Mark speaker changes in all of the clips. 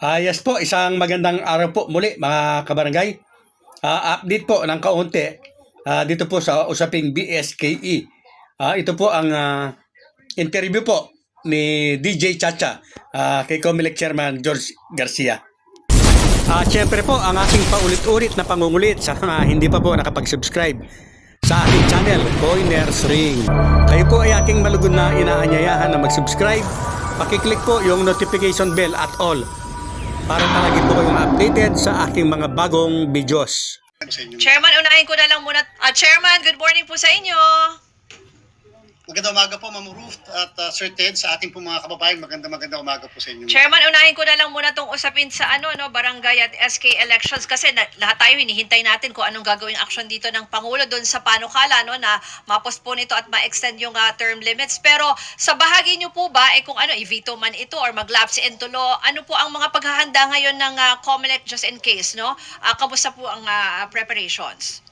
Speaker 1: Ah, yes po, isang magandang araw po muli mga kabarangay. Ah, update po ng kaunti ah, dito po sa usaping BSKE. Ah, ito po ang ah, interview po ni DJ Chacha ah, kay Comelec Chairman George Garcia. Ah, syempre po ang aking paulit-ulit na pangungulit sa mga hindi pa po nakapag-subscribe sa aking channel, Coiners Ring. Kayo po ay aking malugod na inaanyayahan na mag-subscribe. Pakiclick po yung notification bell at all para palagi po kayong updated sa aking mga bagong videos.
Speaker 2: Chairman, unahin ko na lang muna. Ah, Chairman, good morning po sa inyo.
Speaker 3: Magandang umaga po, Ma'am Ruth at uh, Sir Ted, sa ating po mga kababayan. Magandang magandang umaga po sa inyo.
Speaker 2: Chairman, unahin ko na lang muna tong usapin sa ano, no, barangay at SK elections kasi na, lahat tayo hinihintay natin kung anong gagawing action dito ng Pangulo doon sa panukala no, na ma-postpone ito at ma-extend yung ah, term limits. Pero sa bahagi niyo po ba, eh, kung ano, i-veto man ito or mag-lapse into law, ano po ang mga paghahanda ngayon ng uh, COMELEC just in case, no? Ah, kamusta po ang ah, preparations?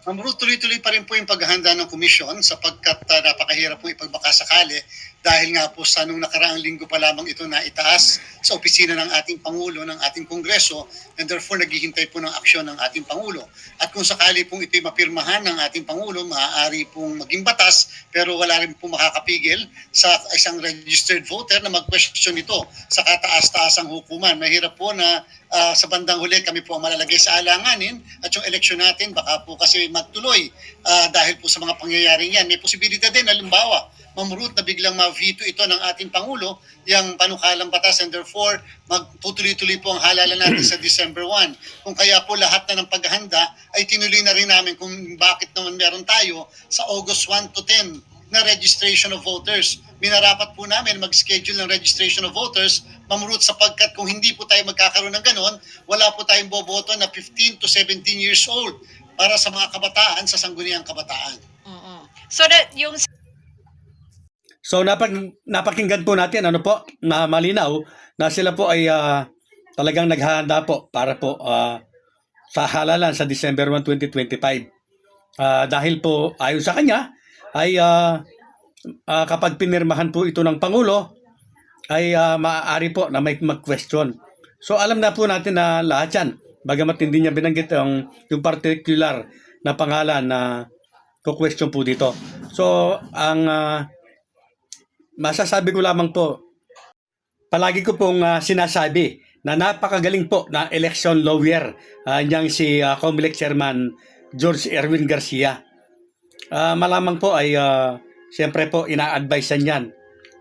Speaker 3: Ma'am Ruth, tuloy-tuloy pa rin po yung paghahanda ng komisyon sapagkat uh, napakahirap po ipagbakasakali dahil nga po sa nung nakaraang linggo pa lamang ito na itaas sa opisina ng ating Pangulo, ng ating Kongreso, and therefore naghihintay po ng aksyon ng ating Pangulo. At kung sakali pong ito'y mapirmahan ng ating Pangulo, maaari pong maging batas, pero wala rin po makakapigil sa isang registered voter na mag-question ito sa kataas-taasang hukuman. Mahirap po na ah, sa bandang huli kami po ang malalagay sa alanganin at yung eleksyon natin baka po kasi magtuloy ah, dahil po sa mga pangyayaring yan. May posibilidad din, halimbawa, Ma'am Ruth, na biglang ma-veto ito ng ating Pangulo, yung panukalang batas and therefore magtutuloy-tuloy po ang halalan natin sa December 1. Kung kaya po lahat na ng paghahanda ay tinuloy na rin namin kung bakit naman meron tayo sa August 1 to 10 na registration of voters. Minarapat po namin mag-schedule ng registration of voters, Ma'am Ruth, sapagkat kung hindi po tayo magkakaroon ng ganon, wala po tayong boboto na 15 to 17 years old para sa mga kabataan sa sangguniang kabataan.
Speaker 2: mm So that yung
Speaker 1: So napag, napakinggan po natin ano po na malinaw na sila po ay ah, talagang naghahanda po para po ah, sa halalan sa December 1, 2025. Ah, dahil po ayon sa kanya ay ah, ah, kapag pinirmahan po ito ng Pangulo ay ah, maaari po na may mag-question. So alam na po natin na lahat yan. Bagamat hindi niya binanggit yung, yung particular na pangalan na question po dito. So ang ah, masasabi ko lamang po, palagi ko pong ah, sinasabi na napakagaling po na election lawyer uh, niyang si uh, Comelec Chairman George Erwin Garcia. Ah, malamang po ay ah, siyempre po ina-advisean yan.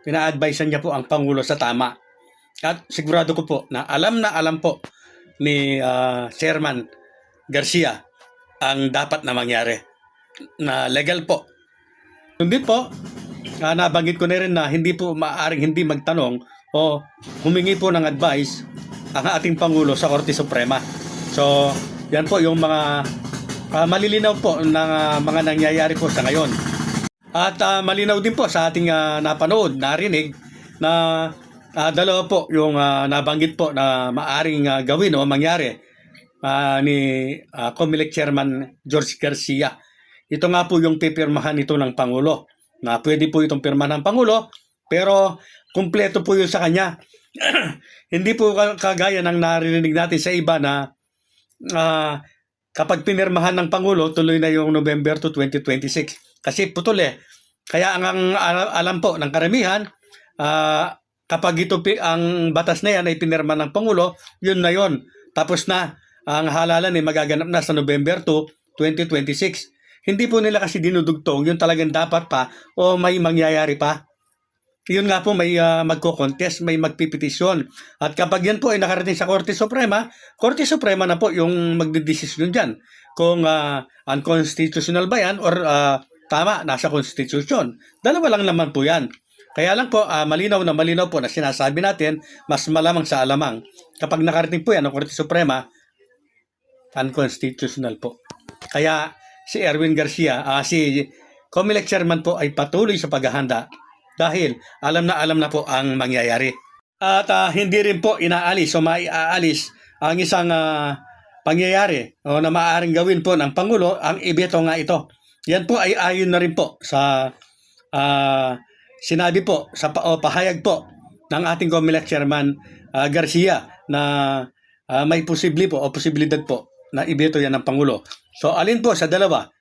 Speaker 1: Ina-advisean niya po ang Pangulo sa tama. At sigurado ko po na alam na alam po ni ah, Chairman Garcia ang dapat na mangyari na legal po. Hindi po, Ah, nabanggit ko na rin na hindi po maaaring hindi magtanong o humingi po ng advice ang ating Pangulo sa Korte Suprema. So, yan po yung mga ah, malilinaw po ng ah, mga nangyayari po sa ngayon. At ah, malinaw din po sa ating ah, napanood, narinig na ah, dalawa po yung ah, nabanggit po na maaring ah, gawin o mangyari ah, ni ah, Comelec Chairman George Garcia. Ito nga po yung pipirmahan ito ng Pangulo na pwede po itong pirma ng Pangulo, pero kumpleto po yun sa kanya. Hindi po ka- kagaya ng narinig natin sa iba na ah, kapag pinirmahan ng Pangulo, tuloy na yung November to 2026. Kasi putol eh. Kaya ang, ang al- alam po ng karamihan, ah, kapag ito ang batas na yan ay pinirma ng Pangulo, yun na yun. Tapos na, ang halalan ay magaganap na sa November 2, 2026. Hindi po nila kasi dinudugtong, yun talagang dapat pa o may mangyayari pa. Yun nga po may ah, magko-contest, may magpipetisyon. At kapag yan po ay nakarating sa Korte Suprema, Korte Suprema na po yung magdidesisyon dyan. Kung ah, unconstitutional ba yan or ah, tama, nasa Constitution. Dalawa lang naman po yan. Kaya lang po, ah, malinaw na malinaw po na sinasabi natin, mas malamang sa alamang. Kapag nakarating po yan ng Korte Suprema, unconstitutional po. Kaya si Erwin Garcia, ah, si Comelec Chairman po ay patuloy sa paghahanda dahil alam na alam na po ang mangyayari. At ah, hindi rin po inaalis o maiaalis ang isang ah, pangyayari o na maaaring gawin po ng Pangulo ang ibeto nga ito. Yan po ay ayon na rin po sa ah, sinabi po sa o pahayag po ng ating COMELEC Chairman ah, Garcia na ah, may posible po o posibilidad po na ibeto yan ng Pangulo. So alin po sa dalawa?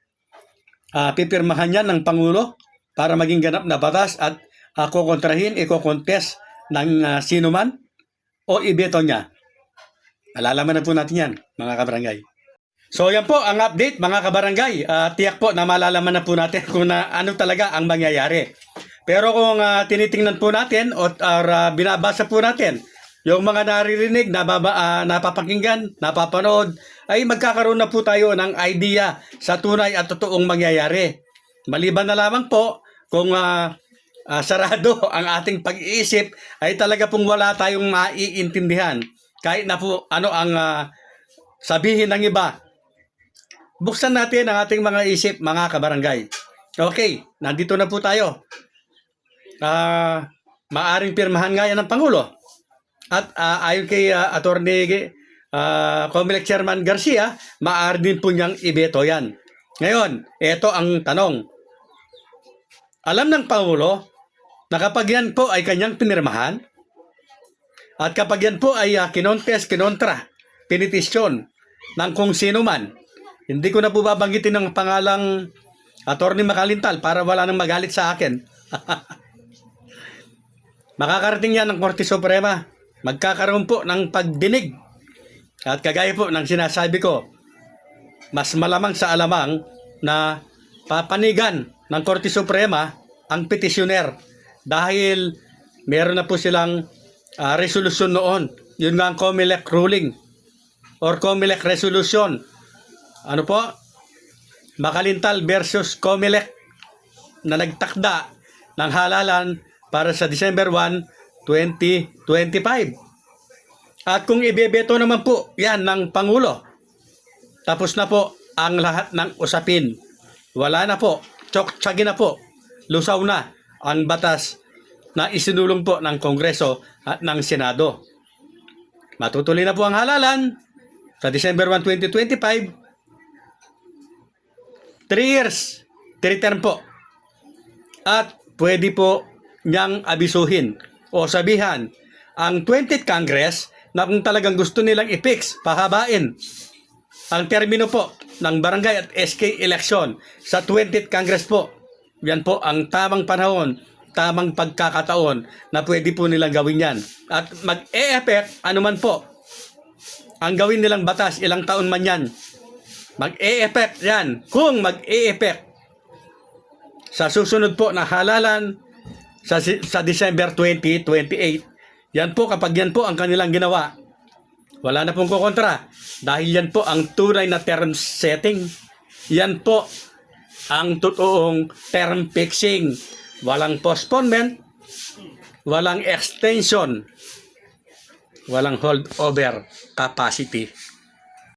Speaker 1: Ah, pipirmahan yan ng Pangulo para maging ganap na batas at uh, kukontrahin, iko-contest ng ah, sino man o ibeto niya. Alalaman na po natin yan, mga kabarangay. So yan po ang update mga kabarangay. Ah, tiyak po na malalaman na po natin kung na, ano talaga ang mangyayari. Pero kung ah, tinitingnan po natin o ah, binabasa po natin yung mga naririnig, nababa, ah, napapakinggan, napapanood, ay magkakaroon na po tayo ng idea sa tunay at totoong mangyayari. Maliban na lamang po kung ah, ah, sarado ang ating pag-iisip ay talaga pong wala tayong maiintindihan. Kahit na po ano ang ah, sabihin ng iba, buksan natin ang ating mga isip, mga kabarangay. Okay, nandito na po tayo. Ah, maaring pirmahan nga ng Pangulo. At ah, ayon kay uh, Attorney uh, Comelec Chairman Garcia, maaari din po niyang ibeto yan. Ngayon, ito ang tanong. Alam ng Pangulo na kapag yan po ay kanyang pinirmahan, at kapag yan po ay uh, kinontes, kinontra, pinitisyon ng kung sino man, hindi ko na po babanggitin ng pangalang Attorney Makalintal para wala nang magalit sa akin. Makakarating yan ng Korte Suprema. Magkakaroon po ng pagdinig. At kagaya po ng sinasabi ko, mas malamang sa alamang na papanigan ng Korte Suprema ang petisyoner dahil meron na po silang ah, resolusyon noon. Yun nga ang COMELEC ruling or COMELEC resolution. Ano po? Makalintal versus COMELEC na nagtakda ng halalan para sa December 1, 2025. At kung ibebeto naman po yan ng Pangulo, tapos na po ang lahat ng usapin. Wala na po, tsok na po, lusaw na ang batas na isinulong po ng Kongreso at ng Senado. Matutuloy na po ang halalan sa December 1, 2025. 3 years, 3 term po. At pwede po niyang abisuhin o sabihan ang 20th Congress na talagang gusto nilang i-fix, pahabain ang termino po ng barangay at SK election sa 20th Congress po. Yan po ang tamang panahon, tamang pagkakataon na pwede po nilang gawin yan. At mag-e-effect, ano man po, ang gawin nilang batas, ilang taon man yan, mag-e-effect yan. Kung mag-e-effect sa susunod po na halalan sa, sa December 2028, yan po kapag yan po ang kanilang ginawa, wala na pong kukontra. Dahil yan po ang tunay na term setting. Yan po ang totoong term fixing. Walang postponement, walang extension, walang holdover capacity.